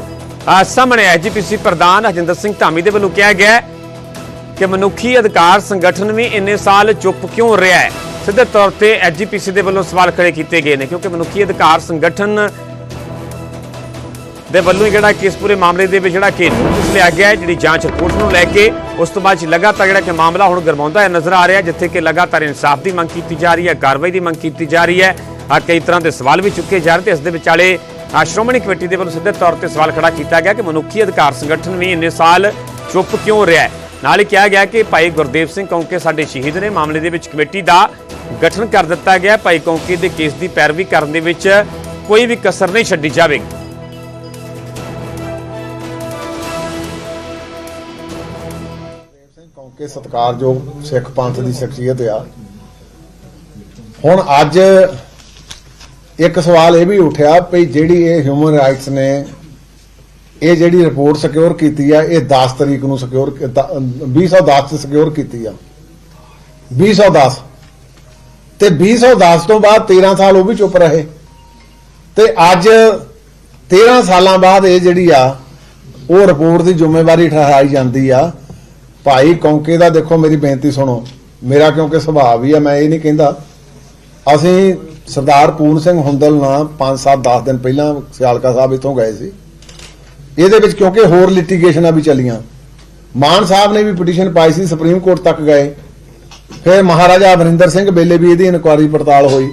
ਸਾਹਮਣੇ ਐਜੀਪੀਸੀ ਪ੍ਰਧਾਨ ਹਜਿੰਦਰ ਸਿੰਘ ਧਾਮੀ ਦੇ ਵੱਲੋਂ ਕਿਹਾ ਗਿਆ ਕਿ ਮਨੁੱਖੀ ਅਧਿਕਾਰ ਸੰਗਠਨ ਵੀ ਇੰਨੇ ਸਾਲ ਚੁੱਪ ਕਿਉਂ ਰਿਹਾ ਹੈ? ਸਿੱਧੇ ਤੌਰ ਤੇ ਐਜੀਪੀਸੀ ਦੇ ਵੱਲੋਂ ਸਵਾਲ ਖੜੇ ਕੀਤੇ ਗਏ ਨੇ, ਕਿਉਂਕਿ ਮਨੁੱਖੀ ਅਧਿਕਾਰ ਸੰਗਠਨ ਦੇ ਵੱਲੋਂ ਹੀ ਜਿਹੜਾ ਕਿ ਇਸ ਪੂਰੇ ਮਾਮਲੇ ਦੇ ਵਿੱਚ ਜਿਹੜਾ ਕਿ ਨੋਟਿਸ ਲਿਆ ਗਿਆ ਹੈ, ਜਿਹੜੀ ਜਾਂਚ ਰਿਪੋਰਟ ਨੂੰ ਲੈ ਕੇ, ਉਸ ਤੋਂ ਬਾਅਦ ਲਗਾਤਾਰ ਜਿਹੜਾ ਕਿ ਮਾਮਲਾ ਹੁਣ ਗਰਮਾਉਂਦਾ ਨਜ਼ਰ ਆ ਰਿਹਾ ਜਿੱਥੇ ਕਿ ਲਗਾਤਾਰ ਇਨਸਾਫ ਦੀ ਮੰਗ ਕੀਤੀ ਜਾ ਰਹੀ ਹੈ, ਕਾਰਵਾਈ ਦੀ ਮੰਗ ਕੀਤੀ ਜਾ ਰਹੀ ਹੈ। ਆ ਕਈ ਤਰ੍ਹਾਂ ਦੇ ਸਵਾਲ ਵੀ ਚੁੱਕੇ ਜਾ ਰਹੇ ਤੇ ਇਸ ਦੇ ਵਿਚਾਲੇ ਸ਼੍ਰੋਮਣੀ ਕਮੇਟੀ ਦੇ ਵੱਲੋਂ ਸਿੱਧੇ ਤੌਰ ਤੇ ਸਵਾਲ ਖੜਾ ਕੀਤਾ ਗਿਆ ਕਿ ਮਨੁੱਖੀ ਅਧਿਕਾਰ ਸੰਗਠਨ ਵੀ ਇੰਨੇ ਸਾਲ ਚੁੱਪ ਕਿਉਂ ਰਿਹਾ ਹੈ? ਨਾਲ ਹੀ ਕਿਹਾ ਗਿਆ ਕਿ ਭਾਈ ਗੁਰਦੇਵ ਸਿੰਘ ਕੌਂਕੇ ਸਾਡੇ ਸ਼ਹੀਦ ਨੇ ਮਾਮਲੇ ਦੇ ਵਿੱਚ ਕਮੇਟੀ ਦਾ ਗਠਨ ਕਰ ਦਿੱਤਾ ਗਿਆ ਭਾਈ ਕੌਂਕੇ ਦੇ ਕੇਸ ਦੀ ਪੈਰਵੀ ਕਰਨ ਦੇ ਵਿੱਚ ਕੋਈ ਵੀ ਕਸਰ ਨਹੀਂ ਛੱਡੀ ਜਾਵੇਗੀ। ਸਿੰਘ ਕੌਂਕੇ ਸਤਿਕਾਰਯੋਗ ਸਿੱਖ ਪੰਥ ਦੀ ਸ਼ਖਸੀਅਤ ਆ। ਹੁਣ ਅੱਜ ਇੱਕ ਸਵਾਲ ਇਹ ਵੀ ਉੱਠਿਆ ਵੀ ਜਿਹੜੀ ਇਹ ਹਿਊਮਨ ਰਾਈਟਸ ਨੇ, ਇਹ ਜਿਹੜੀ ਰਿਪੋਰਟ ਸਿਕਿਉਰ ਕੀਤੀ ਆ, ਇਹ 10 ਤਰੀਕ ਨੂੰ ਸਿਕਿਉਰ 2010 ਚ ਸਿਕਿਉਰ ਕੀਤੀ ਆ। 2010 ਤੇ 2010 ਤੋਂ ਬਾਅਦ 13 ਸਾਲ ਉਹ ਵੀ ਚੁੱਪ ਰਹੇ। ਤੇ ਅੱਜ 13 ਸਾਲਾਂ ਬਾਅਦ ਇਹ ਜਿਹੜੀ ਆ, ਉਹ ਰਿਪੋਰਟ ਦੀ ਜ਼ਿੰਮੇਵਾਰੀ ਠਹਿਰਾਈ ਜਾਂਦੀ ਆ। ਭਾਈ ਕੌਂਕੇ ਦਾ ਦੇਖੋ ਮੇਰੀ ਬੇਨਤੀ ਸੁਣੋ। ਮੇਰਾ ਕਿਉਂਕਿ ਸੁਭਾਅ ਵੀ ਆ, ਮੈਂ ਇਹ ਨਹੀਂ ਕਹਿੰਦਾ। ਅਸੀਂ ਸਰਦਾਰ ਪੂਰਨ ਸਿੰਘ ਹੁੰਦਲ ਨਾਲ 5 7 10 ਦਿਨ ਪਹਿਲਾਂ ਸਿਆਲਕਾ ਸਾਹਿਬ ਇੱਥੋਂ ਗਏ ਸੀ। ਇਹਦੇ ਵਿੱਚ ਕਿਉਂਕਿ ਹੋਰ ਲਿਟੀਗੇਸ਼ਨਾਂ ਵੀ ਚੱਲੀਆਂ। ਮਾਨ ਸਾਹਿਬ ਨੇ ਵੀ ਪਟੀਸ਼ਨ ਪਾਈ ਸੀ ਸੁਪਰੀਮ ਕੋਰਟ ਤੱਕ ਗਏ। ਫਿਰ ਮਹਾਰਾਜਾ ਅਮਰਿੰਦਰ ਸਿੰਘ ਵੇਲੇ ਵੀ ਇਹਦੀ ਇਨਕੁਆਰੀ ਪੜਤਾਲ ਹੋਈ।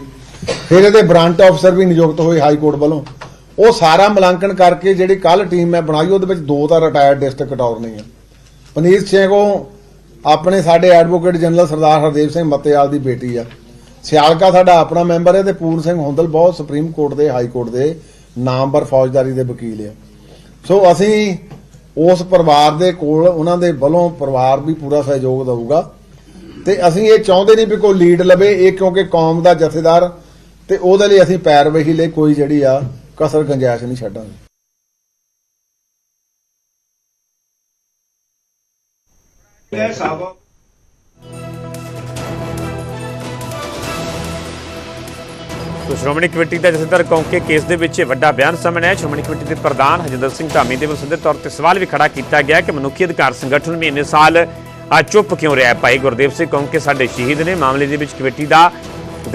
ਫਿਰ ਇਹਦੇ ਬ੍ਰਾਂਚ ਅਫਸਰ ਵੀ ਨਿਯੁਕਤ ਹੋਏ ਹਾਈ ਕੋਰਟ ਵੱਲੋਂ। ਉਹ ਸਾਰਾ ਮੁਲਾਂਕਣ ਕਰਕੇ ਜਿਹੜੀ ਕੱਲ ਟੀਮ ਮੈਂ ਬਣਾਈ, ਉਹਦੇ ਵਿੱਚ ਦੋ ਤਾਂ ਰਿਟਾਇਰਡ ਡਿਸਟ੍ਰਿਕਟ ਅਟਾਰਨੀ ਆ। ਪਨੀਰ ਸਿੰਘ ਆਪਣੇ ਸਾਡੇ ਐਡਵੋਕੇਟ ਜਨਰਲ ਸਰਦਾਰ ਹਰਦੇਵ ਸਿੰਘ ਮੱਤੇਵਾਲ ਦੀ ਬੇਟੀ ਆ। ਸਿਆਲਕਾ ਸਾਡਾ ਆਪਣਾ ਮੈਂਬਰ ਹੈ ਤੇ ਪੂਰਨ ਸਿੰਘ ਹੁੰਦਲ ਬਹੁਤ ਸੁਪਰੀਮ ਕੋਰਟ ਦੇ, ਹਾਈ ਕੋਰਟ ਦੇ ਨਾਮਵਰ ਫੌਜਦਾਰੀ ਦੇ ਵਕੀਲ ਆ। ਸੋ ਅਸੀਂ ਉਸ ਪਰਿਵਾਰ ਦੇ ਕੋਲ, ਉਹਨਾਂ ਦੇ ਵੱਲੋਂ ਪਰਿਵਾਰ ਵੀ ਪੂਰਾ ਸਹਿਯੋਗ ਦੇਊਗਾ। ਤੇ ਅਸੀਂ ਇਹ ਚਾਹੁੰਦੇ ਨਹੀਂ ਵੀ ਕੋਈ ਲੀਡ ਲਵੇ, ਇਹ ਕਿਉਂਕਿ ਕੌਮ ਦਾ ਜਥੇਦਾਰ ਤੇ ਉਹਦੇ ਲਈ ਅਸੀਂ ਪੈਰਵਹੀ ਲਈ ਕੋਈ ਜਿਹੜੀ ਆ ਕਸਰ ਗੰਜਾਇਸ਼ ਨਹੀਂ ਛੱਡਾਂਗੇ। ਸੋ ਸ਼੍ਰੋਮਣੀ ਕਮੇਟੀ ਦਾ ਜਥੇਦਾਰ ਕੌਂਕੇ ਕੇਸ ਦੇ ਵਿੱਚ ਵੱਡਾ ਬਿਆਨ ਸਾਹਮਣੇ ਆਇਆ। ਸ਼੍ਰੋਮਣੀ ਕਮੇਟੀ ਦੇ ਪ੍ਰਧਾਨ ਹਜਿੰਦਰ ਸਿੰਘ ਧਾਮੀ ਦੇ ਵੱਲੋਂ ਸਿੱਧੇ ਤੌਰ ਤੇ ਸਵਾਲ ਵੀ ਖੜਾ ਕੀਤਾ ਗਿਆ ਕਿ ਮਨੁੱਖੀ ਅਧਿਕਾਰ ਸੰਗਠਨ ਵੀ ਇੰਨੇ ਸਾਲ ਆ ਚੁੱਪ ਕਿਉਂ ਰਿਹਾ? ਭਾਈ ਗੁਰਦੇਵ ਸਿੰਘ ਕੌਂਕੇ ਸਾਡੇ ਸ਼ਹੀਦ ਨੇ। ਮਾਮਲੇ ਦੇ ਵਿੱਚ ਕਮੇਟੀ ਦਾ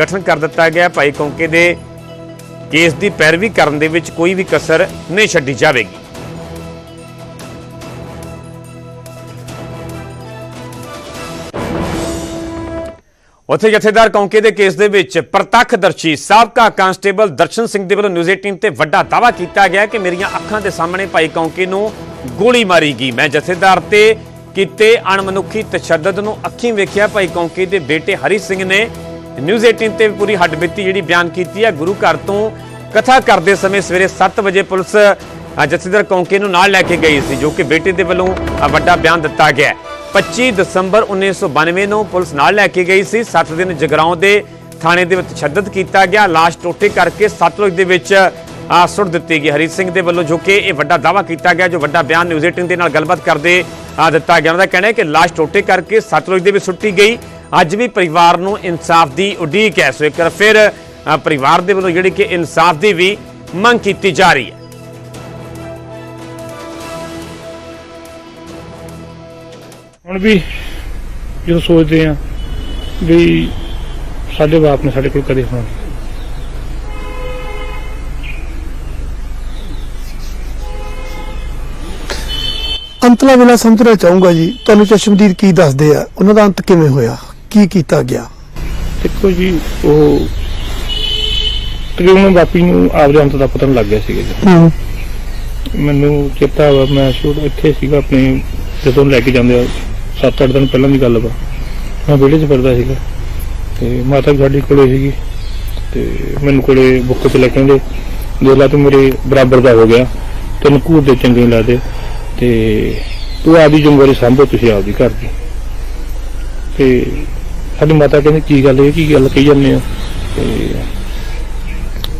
ਗਠਨ ਕਰ ਦਿੱਤਾ ਗਿਆ। ਭਾਈ ਕੌਂਕੇ ਦੇ ਕੇਸ ਦੀ ਪੈਰਵੀ ਕਰਨ ਦੇ ਵਿੱਚ ਕੋਈ ਵੀ ਕਸਰ ਨਹੀਂ ਛੱਡੀ ਜਾਵੇਗੀ। ਉੱਥੇ ਜਥੇਦਾਰ ਕੌਂਕੇ ਦੇ ਕੇਸ ਦੇ ਵਿੱਚ ਪ੍ਰਤੱਖਦਰਸ਼ੀ ਸਾਬਕਾ ਕਾਂਸਟੇਬਲ ਦਰਸ਼ਨ ਸਿੰਘ ਦੇ ਵੱਲੋਂ ਨਿਊਜ਼ 18 ਤੇ ਵੱਡਾ ਦਾਅਵਾ ਕੀਤਾ ਗਿਆ ਕਿ ਮੇਰੀਆਂ ਅੱਖਾਂ ਦੇ ਸਾਹਮਣੇ ਭਾਈ ਕੌਂਕੇ ਨੂੰ ਗੋਲੀ ਮਾਰੀ ਗਈ। ਮੈਂ ਜਥੇਦਾਰ ਤੇ ਕੀਤੇ ਅਣਮਨੁੱਖੀ ਤਸ਼ੱਦਦ ਨੂੰ ਅੱਖੀਂ ਵੇਖਿਆ। ਭਾਈ ਕੌਂਕੇ ਦੇ ਬੇਟੇ ਹਰੀ ਸਿੰਘ ਨੇ ਨਿਊਜ਼ 18 ਤੇ ਪੂਰੀ ਹੱਡਬੀਤੀ ਜਿਹੜੀ ਬਿਆਨ ਕੀਤੀ ਹੈ। ਗੁਰੂ ਘਰ ਤੋਂ ਕਥਾ ਕਰਦੇ ਸਮੇਂ ਸਵੇਰੇ 7 ਵਜੇ ਪੁਲਿਸ ਜਥੇਦਾਰ ਕੌਂਕੇ ਨੂੰ ਨਾਲ ਲੈ ਕੇ ਗਈ ਸੀ, ਜੋ ਕਿ ਬੇਟੇ ਦੇ ਵੱਲੋਂ ਵੱਡਾ ਬਿਆਨ ਦਿੱਤਾ ਗਿਆ 25 ਦਸੰਬਰ 1992 ਨੂੰ ਪੁਲਿਸ ਨਾਲ ਲੈ ਕੇ ਗਈ ਸੀ। 7 ਦਿਨ ਜਗਰਾਉਂ ਦੇ ਥਾਣੇ ਦੇ ਵਿੱਚ ਤਸ਼ੱਦਦ ਕੀਤਾ ਗਿਆ। ਲਾਸ਼ ਟੋਟੇ ਕਰਕੇ ਸਤਲੁਜ ਦੇ ਵਿੱਚ ਸੁੱਟ ਦਿੱਤੀ ਗਈ। ਹਰੀ ਸਿੰਘ ਦੇ ਵੱਲੋਂ ਜੋ ਕਿ ਇਹ ਵੱਡਾ ਦਾਵਾ ਕੀਤਾ ਗਿਆ, ਜੋ ਵੱਡਾ ਬਿਆਨ ਨਿਊਜ਼ 18 ਦੇ ਨਾਲ ਗੱਲਬਾਤ ਕਰਦੇ ਦਿੱਤਾ ਗਿਆ। ਉਹਨਾਂ ਦਾ ਕਹਿਣਾ ਹੈ ਕਿ ਲਾਸ਼ ਟੋਟੇ ਕਰਕੇ ਸਤਲੁਜ ਦੇ ਵਿੱਚ ਸੁੱਟੀ ਗਈ। ਅੱਜ ਵੀ ਪਰਿਵਾਰ ਨੂੰ ਇਨਸਾਫ ਦੀ ਉਡੀਕ ਹੈ। ਸੋ ਇੱਕ ਵਾਰ ਫਿਰ ਪਰਿਵਾਰ ਦੇ ਵੱਲੋਂ ਜਿਹੜੀ ਕਿ ਇਨਸਾਫ ਦੀ ਵੀ ਮੰਗ ਕੀਤੀ ਜਾ ਰਹੀ ਹੈ। ਹੁਣ ਵੀ ਜਦੋਂ ਸੋਚਦੇ ਆ ਵੀ ਸਾਡੇ ਬਾਪ ਨੇ ਸਾਡੇ ਕੋਲ ਕਦੇ ਹੋਣਾ। ਅੰਤਲਾ ਵੇਲਾ ਸਮਝਣਾ ਚਾਹੂੰਗਾ ਜੀ ਤੁਹਾਨੂੰ ਚਸ਼ਮਦੀਦ ਕੀ ਦੱਸਦੇ ਆ? ਉਹਨਾਂ ਦਾ ਅੰਤ ਕਿਵੇਂ ਹੋਇਆ? ਕੀ ਕੀਤਾ ਗਿਆ? ਦੇਖੋ ਜੀ ਉਹ ਤਕਰੀਬਨ ਬਾਪੀ ਨੂੰ ਆਪਦੇ ਅੰਤ ਦਾ ਪਤਾ ਲੱਗ ਗਿਆ ਸੀਗਾ ਜੀ। ਮੈਨੂੰ ਚੇਤਾ ਵਾ ਮੈਂ ਸ਼ੁਰੂ ਇੱਥੇ ਸੀਗਾ ਆਪਣੇ ਜਦੋਂ ਲੈ ਕੇ ਜਾਂਦੇ ਆ 7-8 ਦਿਨ ਪਹਿਲਾਂ ਦੀ ਗੱਲ ਵਾ। ਮੈਂ ਵਿਹੜੇ 'ਚ ਫਿਰਦਾ ਸੀਗਾ ਤੇ ਮਾਤਾ ਵੀ ਸਾਡੀ ਕੋਲੇ ਸੀਗੀ ਤੇ ਮੈਨੂੰ ਕੋਲੇ ਬੁੱਕ 'ਚ ਲੈ ਕੇ ਆਉਂਦੇ ਦੇਖ ਲਾ ਤੂੰ ਮੇਰੇ ਬਰਾਬਰ ਦਾ ਹੋ ਗਿਆ। ਤੈਨੂੰ ਘੂਰ ਦੇ ਚੰਗੇ ਨੀ ਲੱਗਦੇ। ਤੇ ਤੂੰ ਆਪਦੀ ਜ਼ਿੰਮੇਵਾਰੀ ਸੰਭੋ, ਤੁਸੀਂ ਆਪਦੀ ਘਰ ਦੀ। ਤੇ ਸਾਡੀ ਮਾਤਾ ਕਹਿੰਦੀ, ਕੀ ਗੱਲ ਇਹ ਕੀ ਗੱਲ ਕਹੀ ਜਾਂਦੇ ਹੋ? ਤੇ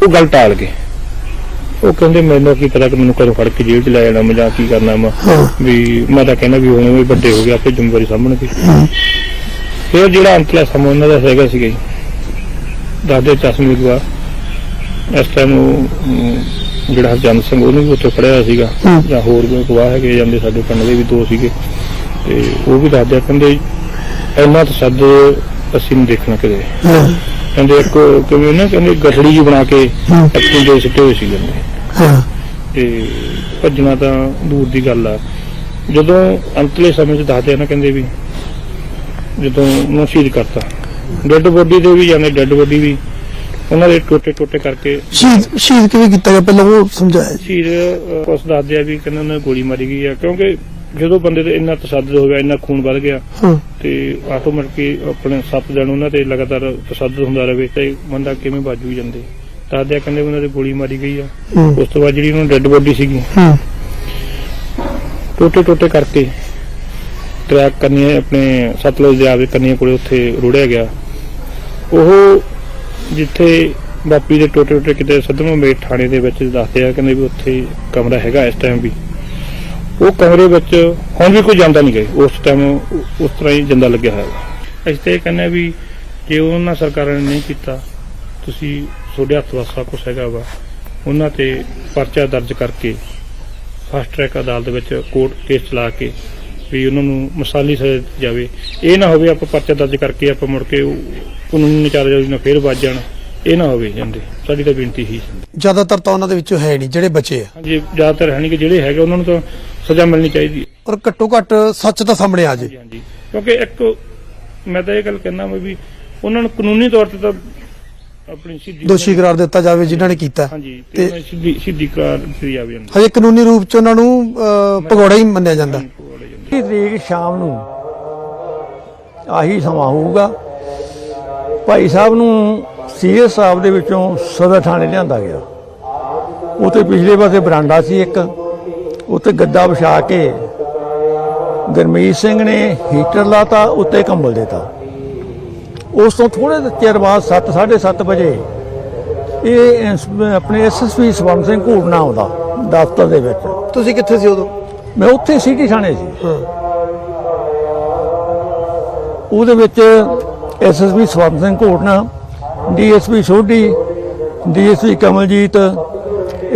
ਉਹ ਗੱਲ ਟਾਲ ਗਏ। ਉਹ ਕਹਿੰਦੇ ਮੈਨੂੰ ਕੀ ਪਤਾ ਕਿ ਮੈਨੂੰ ਕਦੋਂ ਫੜ ਕੇ ਜੇਲ੍ਹ ਚ ਲੈ ਜਾਣਾ ਮੈਂ ਜਾਂ ਕੀ ਕਰਨਾ ਮੈਂ। ਵੀ ਮੈਂ ਤਾਂ ਕਹਿੰਦਾ ਵੀ ਹੁਣ ਵੀ ਵੱਡੇ ਹੋ ਗਏ ਆਪੇ ਜ਼ਿੰਮੇਵਾਰੀ ਸਾਂਭਣਗੇ। ਫਿਰ ਜਿਹੜਾ ਅੰਤਲਾ ਸਮਾਂ ਉਹਨਾਂ ਦਾ ਹੈਗਾ ਸੀਗਾ ਜੀ। ਦਾਦੇ ਚਸ਼ਮੇ ਗਵਾ ਇਸ ਟਾਈਮ ਉਹ ਅਮ, ਜਿਹੜਾ ਹਰਜਨ ਸਿੰਘ ਉਹਨੂੰ ਵੀ ਉੱਥੇ ਫੜਿਆ ਹੋਇਆ ਸੀਗਾ ਜਾਂ ਹੋਰ ਕੋਈ ਗਵਾਹ ਹੈਗੇ ਜਾਂਦੇ ਸਾਡੇ ਪਿੰਡ ਦੇ ਵੀ ਦੋ ਸੀਗੇ। ਤੇ ਉਹ ਵੀ ਦੱਸਦੇ ਆ, ਕਹਿੰਦੇ ਇੰਨਾ ਤਸੱਦ ਅਸੀਂ ਨਹੀਂ ਦੇਖਣਾ ਕਦੇ ਕਹਿੰਦੇ ਇੱਕ ਕਿਵੇਂ ਨਾ ਕਹਿੰਦੇ ਗਠੜੀ ਜੀ ਬਣਾ ਕੇ ਇੱਕ ਦੇ ਸਿੱਟੇ ਹੋਏ ਸੀ ਕਹਿੰਦੇ। ਹਾਂ। ਤੇ ਭੱਜਣਾ ਤਾਂ ਦੂਰ ਦੀ ਗੱਲ ਆ। ਜਦੋਂ ਅੰਤਲੇ ਸਮੇਂ 'ਚ ਦੱਸਦੇ ਆ ਨਾ ਕਹਿੰਦੇ ਵੀ ਜਦੋਂ ਉਹਨੂੰ ਸ਼ਹੀਦ ਕਰਤਾ। ਡੈੱਡ ਬੋਡੀ ਦੇ ਵੀ ਜਾਂਦੇ ਡੈੱਡ ਬੋਡੀ ਵੀ ਉਹਨਾਂ ਦੇ ਟੋਟੇ ਟੋਟੇ ਕਰਕੇ ਸ਼ਹੀਦ ਸ਼ਹੀਦ ਕਿਵੇਂ ਕੀਤਾ ਗਿਆ? ਪਹਿਲਾਂ ਉਹ ਸਮਝਾਇਆ ਸ਼ਹੀਦ ਉਸ ਦੱਸਦੇ ਆ ਵੀ ਕਹਿੰਦੇ ਉਹਨਾਂ ਗੋਲੀ ਮਾਰੀ ਗਈ ਆ। ਕਿਉਂਕਿ ਜਦੋਂ ਬੰਦੇ ਤੇ ਇੰਨਾ ਤਸੱਦਦ ਹੋ ਗਿਆ ਇੰਨਾ ਖੂਨ ਵੱਧ ਗਿਆ ਤੇ ਆਟੋਮੈਟਿਕਲੀ ਆਪਣੇ ਸੱਤ ਦਿਨ ਉਹਨਾਂ ਤੇ ਲਗਾਤਾਰ ਤਸੱਦਦ ਹੁੰਦਾ ਰਹੇ ਤੇ ਬੰਦਾ ਕਿਵੇਂ ਬਾਜੂ ਜਾਂਦੇ? ਦੱਸਦੇ ਆ ਕਹਿੰਦੇ ਉਹਨਾਂ ਦੇ ਗੋਲੀ ਮਾਰੀ ਗਈ ਆ। ਹੂੰ। ਉਸ ਤੋਂ ਬਾਅਦ ਜਿਹੜੀ ਉਹਨਾਂ ਡੈੱਡ ਬੋਡੀ ਸੀਗੀ। ਹੂੰ। ਟੋਟੇ ਟੋਟੇ ਕਰਕੇ ਟਰੈਕ ਕਰਨੀ ਆਪਣੇ ਸਤਲੁਜ ਦੇ ਆਵੇ ਕਰਨੀ ਕੋਲੇ ਉੱਥੇ ਰੁੜਿਆ ਗਿਆ। ਉਹ ਜਿੱਥੇ ਬਾਪੀ ਦੇ ਟੋਟੇ ਟੋਟੇ ਕਿਤੇ ਸਦਮਾ ਮੇਟ ਥਾਣੇ ਦੇ ਵਿੱਚ ਦੱਸਦੇ ਆ ਕਹਿੰਦੇ ਵੀ ਉੱਥੇ ਕਮਰਾ ਹੈਗਾ ਇਸ ਟਾਈਮ ਵੀ। ਉਹ ਕਮਰੇ ਵਿੱਚ ਹੁਣ ਵੀ ਕੋਈ ਜਾਂਦਾ ਨਹੀਂ ਗਏ। ਉਸ ਟਾਈਮ ਉਸ ਤਰ੍ਹਾਂ ਹੀ ਜਿੰਦਾ ਲੱਗਿਆ ਹੋਇਆ। ਵਾ ਅਸੀਂ ਤੇ ਇਹ ਕਹਿੰਦੇ ਹਾਂ ਵੀ ਜੇ ਉਹਨਾਂ ਸਰਕਾਰਾਂ ਨੇ ਨਹੀਂ ਕੀਤਾ ਤੁਸੀਂ ਤੁਹਾਡੇ ਹੱਥ ਵਾਸਾ ਕੁਛ ਹੈਗਾ ਵਾ ਉਹਨਾਂ ਤੇ ਪਰਚਾ ਦਰਜ ਕਰਕੇ ਫਾਸਟ ਟਰੈਕ ਅਦਾਲਤ ਵਿੱਚ ਕੋਰਟ ਕੇਸ ਚਲਾ ਕੇ ਵੀ ਉਹਨਾਂ ਨੂੰ ਮਸਾਲੀ ਸਜ਼ਾ ਦਿੱਤੀ ਜਾਵੇ। ਇਹ ਨਾ ਹੋਵੇ ਆਪਾਂ ਪਰਚਾ ਦਰਜ ਕਰਕੇ ਆਪਾਂ ਮੁੜ ਕੇ ਕਾਨੂੰਨੀ ਨਿਚਾਰਜਾਈ ਨਾਲ ਫੇਰ ਵੱਜ ਜਾਣ ਇਹ ਨਾ ਹੋਵੇ ਜਾਂਦੇ। ਸਾਡੀ ਤਾਂ ਬੇਨਤੀ ਹੀ ਜ਼ਿਆਦਾਤਰ ਤਾਂ ਉਹਨਾਂ ਦੇ ਵਿੱਚੋਂ ਹੈ ਨਹੀਂ ਜਿਹੜੇ ਬਚੇ ਆ। ਹਾਂਜੀ ਜ਼ਿਆਦਾਤਰ ਹੈ ਨਹੀਂ ਕਿ ਜਿਹੜੇ ਹੈਗੇ ਉਹਨਾਂ ਨੂੰ ਤਾਂ ਸਜ਼ਾ ਮਿਲਣੀ ਚਾਹੀਦੀ ਹੈ। ਔਰ ਘੱਟੋ ਘੱਟ ਸੱਚ ਤਾਂ ਸਾਹਮਣੇ ਆ ਜੇ। ਹਾਂਜੀ ਕਿਉਂਕਿ ਇੱਕ ਮੈਂ ਤਾਂ ਇਹ ਗੱਲ ਕਹਿਣਾ ਵੀ ਉਹਨਾਂ ਨੂੰ ਕਾਨੂੰਨੀ ਤੌਰ ਤੇ ਤਾਂ ਆਪਣੀ ਸਿੱਧੀ ਦੋਸ਼ੀ ਕਰਾਰ ਦਿੱਤਾ ਜਾਵੇ ਜਿਨ੍ਹਾਂ ਨੇ ਕੀਤਾ। ਹਾਂਜੀ ਤੇ ਤੇ ਉਹਨਾਂ ਦੀ ਸਿੱਧੀ ਸਿੱਧੀ ਕਰਾਰ ਦਿੱਤੀ ਜਾਵੇ ਉਹਨਾਂ ਹਜੇ ਕਾਨੂੰਨੀ ਰੂਪ ਚ ਉਹਨਾਂ ਨੂੰ ਅਹ, ਭਗੌੜਾ ਹੀ ਮੰਨਿਆ ਜਾਂਦਾ। 20 ਤਰੀਕ ਸ਼ਾਮ ਨੂੰ ਆਹੀ ਸਮਾਂ ਹੋਊਗਾ। ਭਾਈ ਸਾਹਿਬ ਨੂੰ ਸੀਐਸ ਸਾਹਿਬ ਦੇ ਵਿੱਚੋਂ ਸਦਰ ਥਾਣੇ ਲਿਆਂਦਾ ਗਿਆ। ਉੱਥੇ ਪਿਛਲੇ ਪਾਸੇ ਬਰਾਂਡਾ ਸੀ ਇੱਕ। ਉੱਤੇ ਗੱਦਾ ਵਿਛਾ ਕੇ ਗਰਮੀਤ ਸਿੰਘ ਨੇ ਹੀਟਰ ਲਾਤਾ ਉੱਤੇ ਕੰਬਲ ਦੇਤਾ। ਉਸ ਤੋਂ ਥੋੜੇ ਚਿਰ ਬਾਅਦ 7 7:30 ਵਜੇ ਇਹ ਇੰਸ- ਆਪਣੇ ਐਸਐਸਪੀ ਸਵਰਨ ਸਿੰਘ ਘੂਰਨਾ ਆਉਂਦਾ ਦਫ਼ਤਰ ਦੇ ਵਿੱਚ। ਤੁਸੀਂ ਕਿੱਥੇ ਸੀ ਉਦੋਂ? ਮੈਂ ਉੱਥੇ ਸਿਟੀ ਥਾਣੇ ਸੀ। ਉਹਦੇ ਵਿੱਚ SSP Swaran Singh Ghotna DSP Sodhi DSP Kamaljit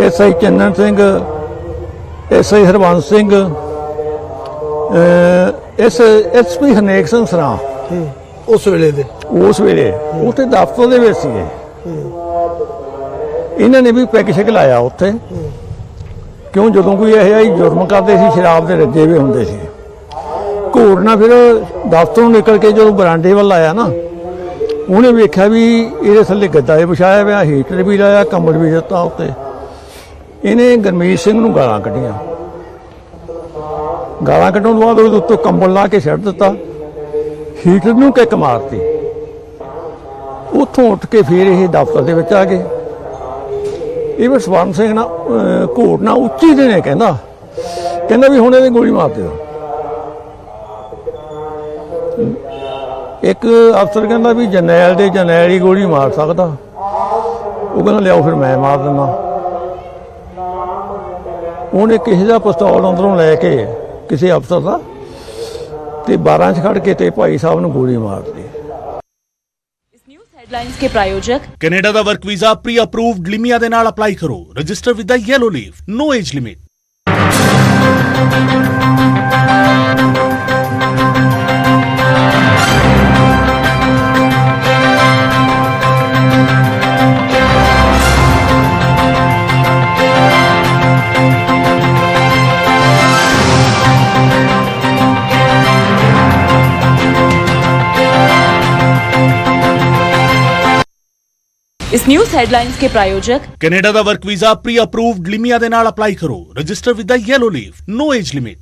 SI Channan Singh SI Harvans Singh S SP Harnek Singh Sara ਉਸ ਵੇਲੇ ਦੇ। ਉਸ ਵੇਲੇ, ਉੱਥੇ ਦਫ਼ਤਰ ਦੇ ਵਿੱਚ ਸੀਗੇ। ਇਹਨਾਂ ਨੇ ਵੀ ਪੈਗ ਸ਼ੈਗ ਲਾਇਆ ਉੱਥੇ। ਕਿਉਂ? ਜਦੋਂ ਕੋਈ ਇਹ ਜਿਹੀ ਜੁਰਮ ਕਰਦੇ ਸੀ, ਸ਼ਰਾਬ ਦੇ ਰੱਜੇ ਵੀ ਹੁੰਦੇ ਸੀ। ਘੋੜਨਾ ਫਿਰ ਦਫ਼ਤਰੋਂ ਨਿਕਲ ਕੇ ਜਦੋਂ ਬਰਾਂਡੇ ਵੱਲ ਆਇਆ ਨਾ, ਉਹਨੇ ਵੇਖਿਆ ਵੀ ਇਹਦੇ ਥੱਲੇ ਗੱਦਾ ਵੀ ਵਿਛਾਇਆ ਹੋਇਆ, ਹੀਟਰ ਵੀ ਲਾਇਆ ਕੰਬਲ ਵੀ ਦਿੱਤਾ ਉੱਤੇ। ਇਹਨੇ ਗਰਮੀਤ ਸਿੰਘ ਨੂੰ ਗਾਲਾਂ ਕੱਢੀਆਂ। ਗਾਲਾਂ ਕੱਢਣ ਤੋਂ ਬਾਅਦ ਉਹਦੇ ਉੱਤੇ ਕੰਬਲ ਲਾ ਕੇ ਛੱਡ ਦਿੱਤਾ। ਹੀਟਰ ਨੂੰ ਕਿੱਕ ਮਾਰਤੀ। ਉੱਥੋਂ ਉੱਠ ਕੇ ਫਿਰ ਇਹ ਦਫ਼ਤਰ ਦੇ ਵਿੱਚ ਆ ਗਏ। ਇਹ ਵੀ ਸਵਰਨ ਸਿੰਘ ਨਾ ਘੋੜ ਘੋਟ ਨਾ ਉੱਚੀ ਦੇ ਨੇ ਕਹਿੰਦਾ। ਕਹਿੰਦਾ ਵੀ ਹੁਣ ਇਹਦੇ ਗੋਲੀ ਮਾਰ ਦਿਓ। ਇੱਕ ਅਫਸਰ ਕਹਿੰਦਾ ਵੀ ਜਰਨੈਲ ਦੇ ਜਰਨੈਲ ਹੀ ਗੋਲੀ ਮਾਰ ਸਕਦਾ। ਉਹ ਕਹਿੰਦਾ, ਲਿਆਓ ਫਿਰ ਮੈਂ ਮਾਰ ਦਿੰਦਾ। ਉਹਨੇ ਕਿਸੇ ਦਾ ਪਿਸਤੌਲ ਅੰਦਰੋਂ ਲੈ ਕੇ, ਕਿਸੇ ਅਫਸਰ ਦਾ, ਤੇ 12 ਚ ਖੜ ਕੇ ਤੇ ਭਾਈ ਸਾਹਿਬ ਨੂੰ ਗੋਲੀ ਮਾਰਤੀ ਇਸ ਨਿਊਜ਼ ਹੈਡਲਾਈਨਸ ਕੇ ਪ੍ਰਾਯੋਜਕ ਕੈਨੇਡਾ ਦਾ ਵਰਕ ਵੀਜ਼ਾ ਪ੍ਰੀ ਅਪਰੂਵਡ ਲਿਮੀਆ ਦੇ ਨਾਲ ਅਪਲਾਈ ਕਰੋ। Register with the yellow leave no age limit ਇਸ ਨਿਊਜ਼ ਹੈਡਲਾਈਨਸ ਕੇ ਪ੍ਰਾਯੋਜਕ ਕੈਨੇਡਾ ਦਾ ਵਰਕ ਵੀਜ਼ਾ ਪ੍ਰੀ ਅਪਰੂਵਡ ਲਿਮੀਆ ਦੇ ਨਾਲ ਅਪਲਾਈ ਕਰੋ register with the yellow leave no age limit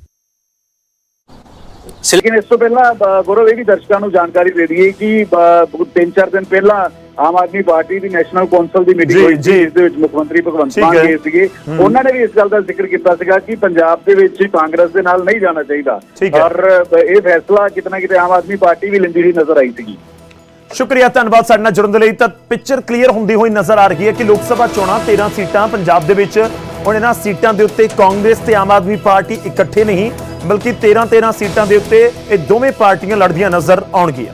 ਲੇਕਿਨ ਇਸ ਤੋਂ ਪਹਿਲਾਂ ਅ, ਗੌਰਵ ਇਹ ਵੀ ਦਰਸ਼ਕਾਂ ਨੂੰ ਜਾਣਕਾਰੀ ਦੇ ਦਈਏ ਕਿ ਅ, ਤਿੰਨ ਚਾਰ ਦਿਨ ਪਹਿਲਾਂ ਆਮ ਆਦਮੀ ਪਾਰਟੀ ਦੀ ਨੈਸ਼ਨਲ ਕੌਂਸਲ ਦੀ ਮੀਟਿੰਗ ਜੀ, ਹੋਈ ਸੀ ਜੀ। ਜਿਸ ਦੇ ਵਿੱਚ ਮੁੱਖ ਮੰਤਰੀ ਭਗਵੰਤ ਠੀਕ ਮਾਨ ਹੈ। ਗਏ ਸੀਗੇ ਉਹਨਾਂ ਨੇ ਵੀ ਇਸ ਗੱਲ ਦਾ ਜ਼ਿਕਰ ਕੀਤਾ ਸੀਗਾ ਕਿ ਪੰਜਾਬ ਦੇ ਵਿੱਚ ਕਾਂਗਰਸ ਦੇ ਨਾਲ ਨਹੀਂ ਜਾਣਾ ਚਾਹੀਦਾ ਠੀਕ ਹੈ। ਔਰ ਅ, ਇਹ ਫੈਸਲਾ ਕਿਤਨਾ ਕਿਤੇ ਆਮ ਆਦਮੀ ਪਾਰਟੀ ਵੀ ਲੈਂਦੀ ਹੋਈ ਨਜ਼ਰ ਆਈ ਸੀਗੀ ਸ਼ੁਕਰੀਆ, ਧੰਨਵਾਦ ਸਾਡੇ ਨਾਲ ਜੁੜਨ ਦੇ ਲਈ। ਤਾਂ ਪਿਕਚਰ ਕਲੀਅਰ ਹੁੰਦੀ ਹੋਈ ਨਜ਼ਰ ਆ ਰਹੀ ਹੈ ਕਿ ਲੋਕ ਸਭਾ ਚੋਣਾਂ 13 ਸੀਟਾਂ ਪੰਜਾਬ ਦੇ ਵਿੱਚ। ਹੁਣ ਇਹਨਾਂ ਸੀਟਾਂ ਦੇ ਉੱਤੇ ਕਾਂਗਰਸ ਤੇ ਆਮ ਆਦਮੀ ਪਾਰਟੀ ਇਕੱਠੇ ਨਹੀਂ, ਬਲਕਿ 13 13 ਸੀਟਾਂ ਦੇ ਉੱਤੇ ਇਹ ਦੋਵੇਂ ਪਾਰਟੀਆਂ ਲੜਦੀਆਂ ਨਜ਼ਰ ਆਉਣਗੀਆਂ।